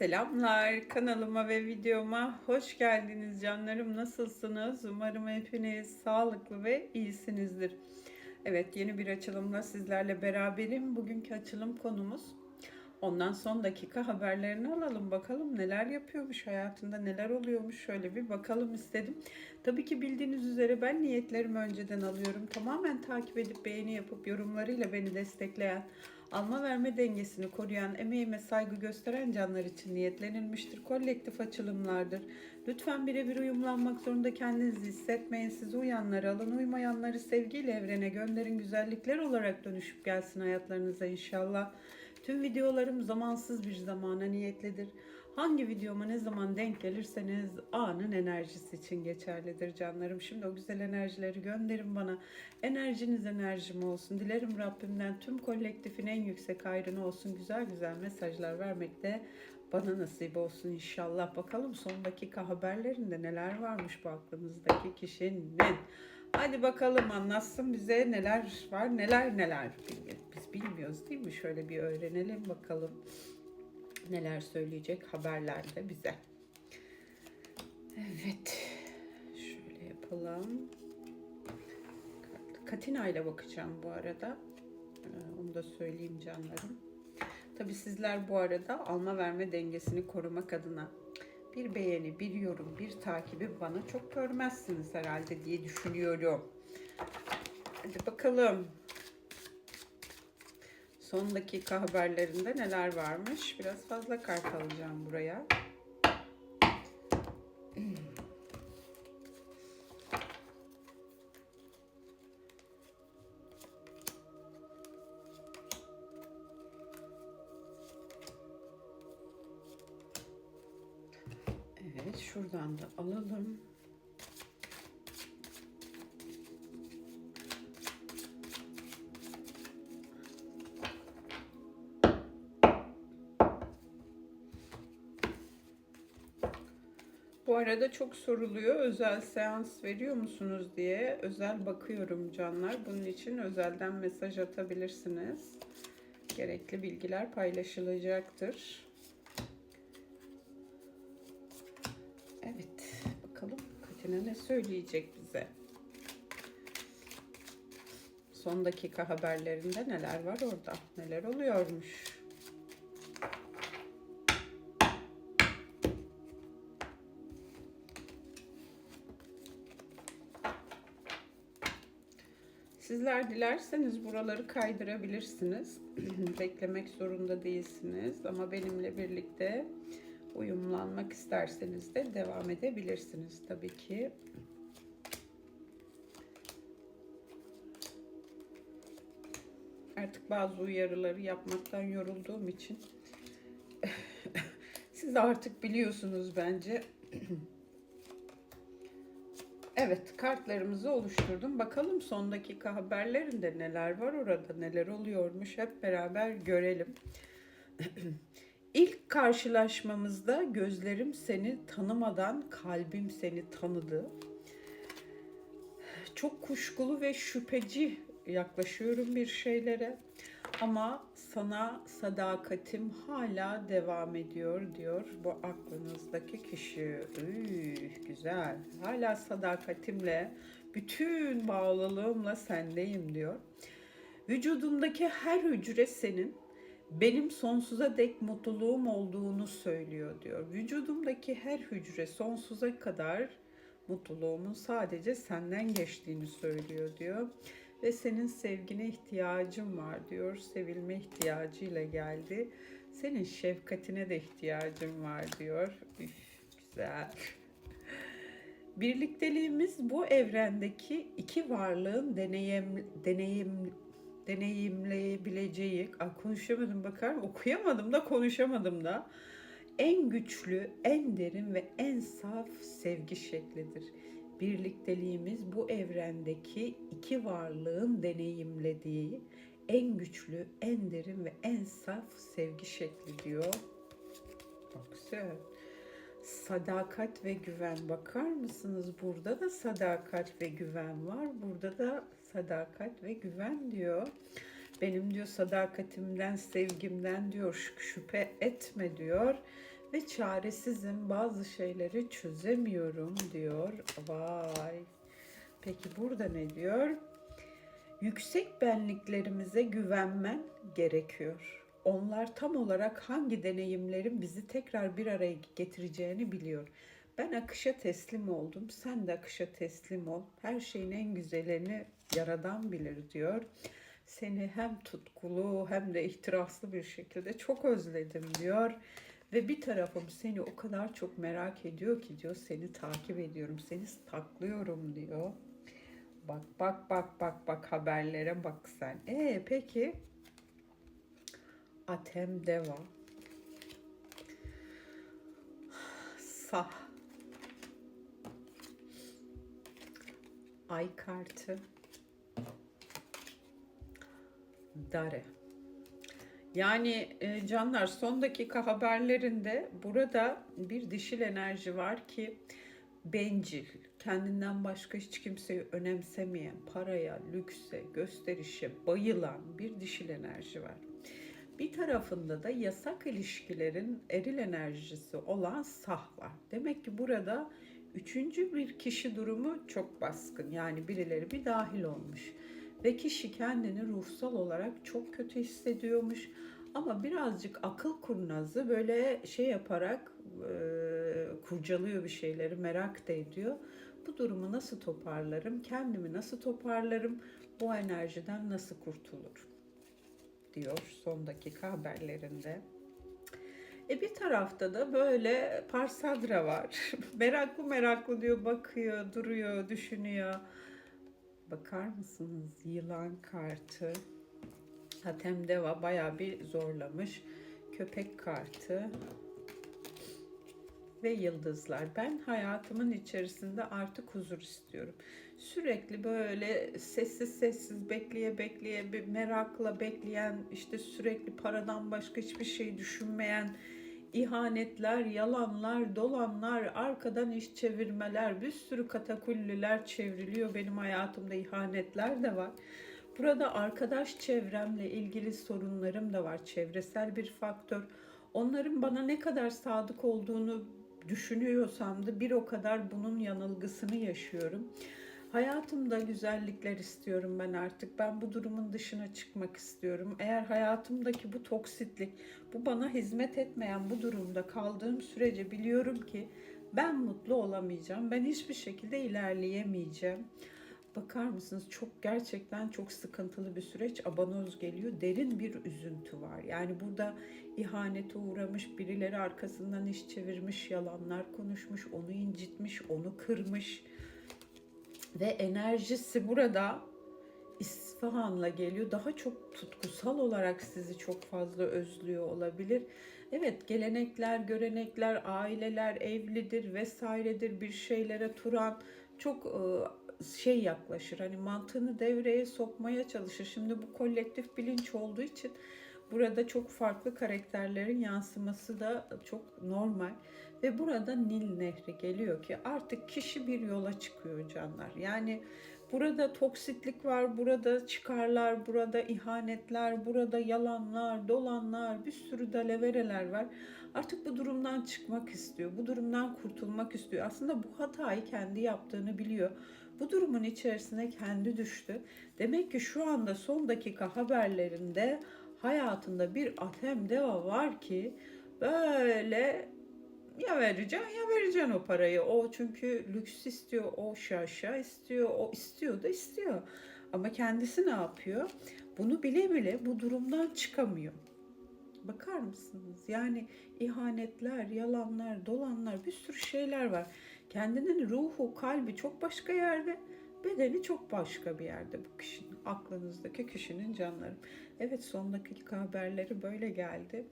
Selamlar. Kanalıma ve videoma hoş geldiniz canlarım. Nasılsınız? Umarım hepiniz sağlıklı ve iyisinizdir. Evet yeni bir açılımla sizlerle beraberim. Bugünkü açılım konumuz ondan son dakika haberlerini alalım. Bakalım neler yapıyormuş hayatında neler oluyormuş? Şöyle bir bakalım istedim. Tabii ki bildiğiniz üzere ben niyetlerimi önceden alıyorum. Tamamen takip edip beğeni yapıp yorumlarıyla beni destekleyen alma verme dengesini koruyan, emeğime saygı gösteren canlar için niyetlenilmiştir. Kolektif açılımlardır. Lütfen birebir uyumlanmak zorunda kendinizi hissetmeyin. Sizi uyanları alın, uymayanları sevgiyle evrene gönderin. Güzellikler olarak dönüşüp gelsin hayatlarınıza inşallah. Tüm videolarım zamansız bir zamana niyetlidir. Hangi videoma ne zaman denk gelirseniz anın enerjisi için geçerlidir canlarım. Şimdi o güzel enerjileri gönderin bana. Enerjiniz enerjim olsun. Dilerim Rabbimden tüm kolektifin en yüksek hayrını olsun. Güzel güzel mesajlar vermekte bana nasip olsun inşallah. Bakalım son dakika haberlerinde neler varmış bu aklınızdaki kişinin. Hadi bakalım anlatsın bize neler var neler neler. Biz bilmiyoruz değil mi? Şöyle bir öğrenelim bakalım neler söyleyecek haberlerde bize. Evet. Şöyle yapalım. Katina ile bakacağım bu arada. Ee, Onu da söyleyeyim canlarım. Tabi sizler bu arada alma verme dengesini korumak adına bir beğeni, bir yorum, bir takibi bana çok görmezsiniz herhalde diye düşünüyorum. Hadi bakalım. Son dakika haberlerinde neler varmış? Biraz fazla kart alacağım buraya. Evet, şuradan da alalım. Bu arada çok soruluyor özel seans veriyor musunuz diye özel bakıyorum canlar. Bunun için özelden mesaj atabilirsiniz. Gerekli bilgiler paylaşılacaktır. Evet bakalım Katina ne söyleyecek bize. Son dakika haberlerinde neler var orada? Neler oluyormuş? Sizler dilerseniz buraları kaydırabilirsiniz. Beklemek zorunda değilsiniz ama benimle birlikte uyumlanmak isterseniz de devam edebilirsiniz tabii ki. Artık bazı uyarıları yapmaktan yorulduğum için siz artık biliyorsunuz bence. Evet, kartlarımızı oluşturdum. Bakalım son dakika haberlerinde neler var orada, neler oluyormuş hep beraber görelim. İlk karşılaşmamızda gözlerim seni tanımadan kalbim seni tanıdı. Çok kuşkulu ve şüpheci yaklaşıyorum bir şeylere. Ama sana sadakatim hala devam ediyor diyor bu aklınızdaki kişi. Üy, güzel. Hala sadakatimle, bütün bağlılığımla sendeyim diyor. Vücudumdaki her hücre senin benim sonsuza dek mutluluğum olduğunu söylüyor diyor. Vücudumdaki her hücre sonsuza kadar mutluluğumun sadece senden geçtiğini söylüyor diyor ve senin sevgine ihtiyacım var diyor. Sevilme ihtiyacıyla geldi. Senin şefkatine de ihtiyacım var diyor. Üf, güzel. Birlikteliğimiz bu evrendeki iki varlığın deneyim, deneyim, deneyimleyebileceği, Aa, konuşamadım bakar okuyamadım da konuşamadım da en güçlü, en derin ve en saf sevgi şeklidir birlikteliğimiz bu evrendeki iki varlığın deneyimlediği en güçlü, en derin ve en saf sevgi şekli diyor. Çok güzel. Sadakat ve güven bakar mısınız? Burada da sadakat ve güven var. Burada da sadakat ve güven diyor. Benim diyor sadakatimden, sevgimden diyor şüphe etme diyor ve çaresizim bazı şeyleri çözemiyorum diyor. Vay. Peki burada ne diyor? Yüksek benliklerimize güvenmen gerekiyor. Onlar tam olarak hangi deneyimlerin bizi tekrar bir araya getireceğini biliyor. Ben akışa teslim oldum. Sen de akışa teslim ol. Her şeyin en güzelini yaradan bilir diyor. Seni hem tutkulu hem de ihtiraslı bir şekilde çok özledim diyor. Ve bir tarafım seni o kadar çok merak ediyor ki diyor seni takip ediyorum, seni saklıyorum diyor. Bak bak bak bak bak haberlere bak sen. E peki. Atem Deva. Sah. Ay kartı. Dare yani e, canlar son dakika haberlerinde burada bir dişil enerji var ki bencil, kendinden başka hiç kimseyi önemsemeyen, paraya, lükse, gösterişe bayılan bir dişil enerji var. Bir tarafında da yasak ilişkilerin eril enerjisi olan sah var. Demek ki burada üçüncü bir kişi durumu çok baskın. Yani birileri bir dahil olmuş. Ve kişi kendini ruhsal olarak çok kötü hissediyormuş. Ama birazcık akıl kurnazı böyle şey yaparak e, kurcalıyor bir şeyleri merak da ediyor. Bu durumu nasıl toparlarım, kendimi nasıl toparlarım, bu enerjiden nasıl kurtulur diyor son dakika haberlerinde. E bir tarafta da böyle Parsadra var. meraklı meraklı diyor, bakıyor, duruyor, düşünüyor. Bakar mısınız? Yılan kartı. Hatem Deva bayağı bir zorlamış. Köpek kartı ve yıldızlar. Ben hayatımın içerisinde artık huzur istiyorum. Sürekli böyle sessiz sessiz bekleye bekleye bir merakla bekleyen işte sürekli paradan başka hiçbir şey düşünmeyen ihanetler, yalanlar, dolanlar, arkadan iş çevirmeler, bir sürü katakulliler çevriliyor. Benim hayatımda ihanetler de var. Burada arkadaş çevremle ilgili sorunlarım da var. Çevresel bir faktör. Onların bana ne kadar sadık olduğunu düşünüyorsam da bir o kadar bunun yanılgısını yaşıyorum. Hayatımda güzellikler istiyorum ben artık. Ben bu durumun dışına çıkmak istiyorum. Eğer hayatımdaki bu toksitlik, bu bana hizmet etmeyen bu durumda kaldığım sürece biliyorum ki ben mutlu olamayacağım. Ben hiçbir şekilde ilerleyemeyeceğim. Bakar mısınız çok gerçekten çok sıkıntılı bir süreç abanoz geliyor. Derin bir üzüntü var. Yani burada ihanete uğramış, birileri arkasından iş çevirmiş, yalanlar konuşmuş, onu incitmiş, onu kırmış. Ve enerjisi burada İsfahan'la geliyor. Daha çok tutkusal olarak sizi çok fazla özlüyor olabilir. Evet gelenekler, görenekler, aileler evlidir vesairedir bir şeylere turan çok şey yaklaşır. Hani mantığını devreye sokmaya çalışır. Şimdi bu kolektif bilinç olduğu için burada çok farklı karakterlerin yansıması da çok normal. Ve burada Nil Nehri geliyor ki artık kişi bir yola çıkıyor canlar. Yani burada toksitlik var, burada çıkarlar, burada ihanetler, burada yalanlar, dolanlar, bir sürü dalavereler var. Artık bu durumdan çıkmak istiyor, bu durumdan kurtulmak istiyor. Aslında bu hatayı kendi yaptığını biliyor. Bu durumun içerisine kendi düştü. Demek ki şu anda son dakika haberlerinde hayatında bir atem deva var ki böyle ya vereceksin ya vereceksin o parayı. O çünkü lüks istiyor, o şaşa istiyor, o istiyor da istiyor. Ama kendisi ne yapıyor? Bunu bile bile bu durumdan çıkamıyor. Bakar mısınız? Yani ihanetler, yalanlar, dolanlar bir sürü şeyler var. Kendinin ruhu, kalbi çok başka yerde, bedeni çok başka bir yerde bu kişinin, aklınızdaki kişinin canları. Evet son dakika haberleri böyle geldi.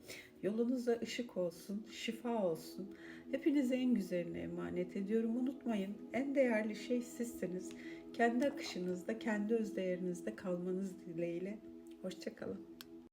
Yolunuza ışık olsun, şifa olsun. Hepinize en güzelini emanet ediyorum. Unutmayın en değerli şey sizsiniz. Kendi akışınızda, kendi öz değerinizde kalmanız dileğiyle. Hoşçakalın.